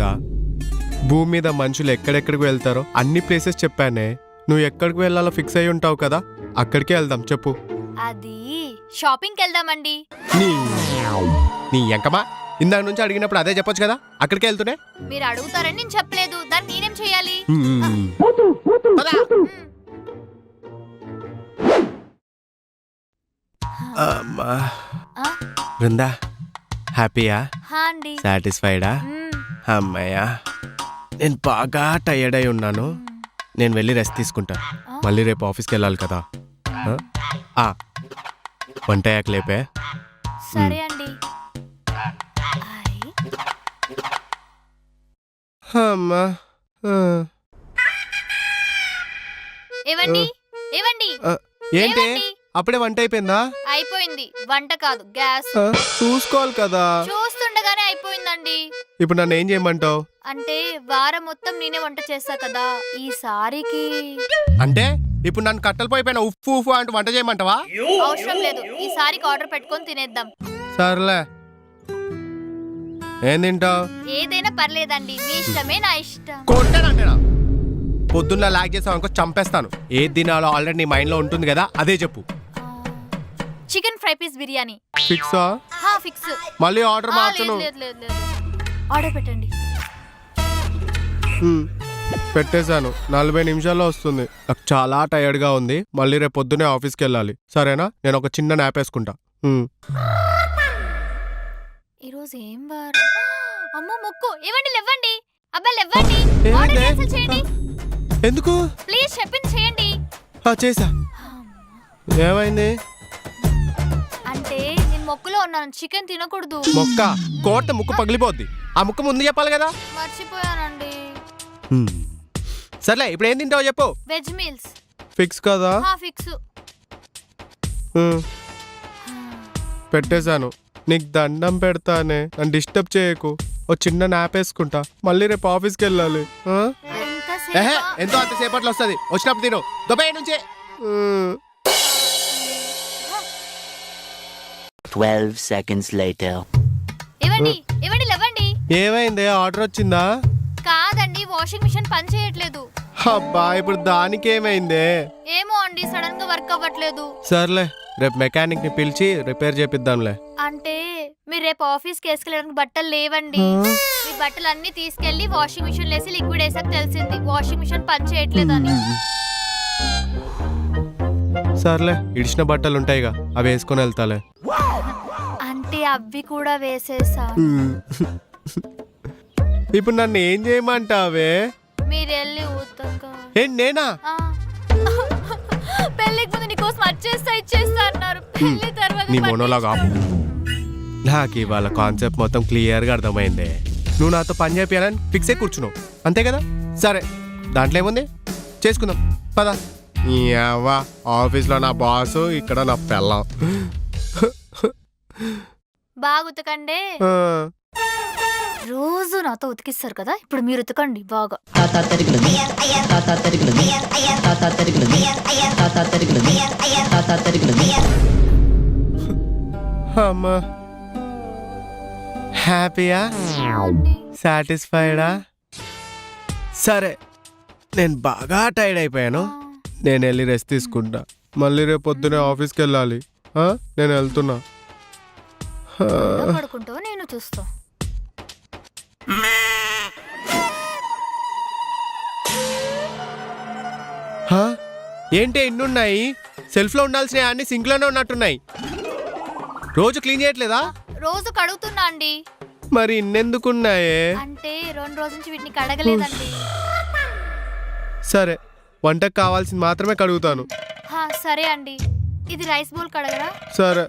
అర్థమైందా భూమి మీద మనుషులు ఎక్కడెక్కడికి వెళ్తారో అన్ని ప్లేసెస్ చెప్పానే. నువ్వు ఎక్కడికి వెళ్ళాలో ఫిక్స్ అయి ఉంటావు కదా? అక్కడికే వెళ్దాం చెప్పు. అది షాపింగ్కి వెళ్దామండి. నీ నీ ఎంకమా ఇందాక నుంచి అడిగినప్పుడు అదే చెప్పొచ్చు కదా? అక్కడికే వెళ్తూనే? మీరు అడుగుతారని నేను చెప్పలేదు. దాన్ని నేనేం చేయాలి. పద. అమ్మా. ఆ? బృందా హ్యాపీయా? హా అండి. సాటిస్ఫైడా. అమ్మయ్యా. నేను బాగా టైర్డ్ అయి ఉన్నాను. నేను వెళ్ళి రెస్ట్ తీసుకుంటా? మళ్ళీ రేపు ఆఫీస్కి వెళ్ళాలి కదా. ఆ? వంట అయ్యాక లేపే. సరే అండి. ఐ. అమ్మా. ఆ. ఏవండి? ఏవండి? ఆ, ఏంటి? ఏవండి? అప్పుడే వంట అయిపోయిందా? అయిపోయింది. వంట కాదు గ్యాస్. ఆ, చూసుకోవాలి కదా. చూస్తుండగానే అయిపోయిందండి. ఇప్పుడు నన్ను ఏం చేయమంటావు? అంటే వారం మొత్తం నేనే వంట చేస్తా కదా ఈసారికి అంటే? ఇప్పుడు నన్ను కట్టెలు పోయిపోయిన ఉప్పు ఉప్పు అంటూ వంట చేయమంటావా? అవసరం లేదు ఈసారికి ఆర్డర్ పెట్టుకొని తినేద్దాం. సర్లే. ఏం తింటావు? ఏదైనా పర్లేదండి మీ ఇష్టమే నా ఇష్టం. కొట్టానంటేనా పొద్దున్న లాగ్ చేసావు అనుకో చంపేస్తాను. ఏది తినాలో ఆల్రెడీ నీ మైండ్లో ఉంటుంది కదా అదే చెప్పు. Chicken fry piece biryani. ఫిక్సా? హా ఫిక్స్. మళ్ళీ ఆర్డర్ ఆ, లేదు మార్చను. లేదు లేదు లేదు ఆర్డర్ పెట్టండి. హ్మ్. పెట్టేశాను. నలభై నిమిషాల్లో వస్తుంది. నాకు చాలా టైర్డ్గా ఉంది. మళ్ళీ రేపు పొద్దునే ఆఫీస్కి వెళ్ళాలి. సరేనా? నేను ఒక చిన్న నాప్ వేసుకుంటా. హ్మ్. ఈరోజు ఏం వారం? అమ్మో ముక్కు. ఇవ్వండి లేవ్వండి. అబ్బా లేవ్వండి? ఆర్డర్ క్యాన్సిల్ చేయండి. ఎందుకు? ప్లీజ్ చెప్పింది చేయండి. ఆ, చేసా ఏమైంది? అంటే నేను మొక్కులో ఉన్నాను. చికెన్ తినకూడదు. మొక్క కోట ముక్కు పగిలిపోద్ది. ఆ ముక్క ముందు చెప్పాలి కదా? మర్చిపోయానండి. హ్మ్. సర్లే ఇప్పుడు ఏం తింటావో చెప్పు. Veg meals. ఫిక్స్ కదా? హా ఫిక్స్. హ్మ్. పెట్టేశాను. నీకు దండం పెడతానే. నన్ను డిస్టర్బ్ చేయకు. ఓ చిన్న నాప్ వేసుకుంటా. మళ్ళీ రేపు ఆఫీస్కి వెళ్ళాలి. ఆ? ఏహే, ఎంతసేపు ఎంతో అంతసేపట్లో వస్తుంది. వచ్చినప్పుడు తిను. దుబాయ్ నుంచే. హ్మ్. 12 seconds later. ఇవ్వండి ఇవ్వండి లేవ్వండి ఏమైంది? ఆర్డర్ వచ్చిందా? కాదండి వాషింగ్ మిషన్ పని చేయట్లేదు. అబ్బా ఇప్పుడు దానికి ఏమైందే ఏమో అండి సడన్గా వర్క్ అవ్వట్లేదు. సర్లే రేపు మెకానిక్ని పిలిచి రిపేర్ చేపిద్దాంలే. అంటే మీరు రేపు ఆఫీస్కి వేసుకెళ్ళడానికి బట్టలు లేవండి. మీ బట్టలు అన్ని తీసుకెళ్ళి వాషింగ్ మిషన్ లేసి లిక్విడ్ వేసాక తెలిసింది వాషింగ్ మిషన్ పని చేయట్లేదని సర్లే ఇడిచిన బట్టలు ఉంటాయిగా అవి వేసుకొని వెళ్తాలే. అవి కూడా వేసేసా. ఇప్పుడు నన్ను ఏం చేయమంటావే? మీరు వెళ్ళి ఉతక ఏంటి నేనా. పెళ్ళికి ముందు నీకోసం వచ్చేస్తా ఇచ్చేస్తా అన్నారు. పెళ్ళి తర్వాత నీ మోనోలాగా నాకు ఇవాళ కాన్సెప్ట్ మొత్తం క్లియర్గా అర్థమైంది. నువ్వు నాతో పని చేయాలని ఫిక్స్ అయి కూర్చున్నావు. అంతే కదా? సరే దాంట్లో ఏముంది? చేసుకుందాం. పద. ఆఫీస్లో నా బాసు ఇక్కడ నా పెళ్ళం. బాగా ఉతకండి ఆ, రోజు నాతో ఉతికిస్తారు కదా ఇప్పుడు మీరు ఉతకండి బాగా. అమ్మా. హ్యాపీయా? సాటిస్ఫైడా? సరే నేను బాగా టైర్డ్ అయిపోయాను. నేను వెళ్ళి రెస్ట్ తీసుకుంటా. మళ్ళీ రేపు పొద్దునే ఆఫీస్కి వెళ్ళాలి ఆ? నేను వెళ్తున్నా. పడుకుంటావు నేను చూస్తా. హా? ఏంటి ఎన్నున్నాయి సెల్ఫ్లో ఉండాల్సిన అన్ని సింక్లోనే ఉన్నట్టున్నాయి. రోజు క్లీన్ చేయట్లేదా? రోజు కడుగుతున్నా అండి. మరి ఇన్నెందుకున్నాయే? అంటే రెండు రోజుల నుంచి వీటిని కడగలేదండి. సరే వంటకు కావాల్సింది మాత్రమే కడుగుతాను. హా, సరే అండి. ఇది రైస్ బౌల్ కడగరా? సరే.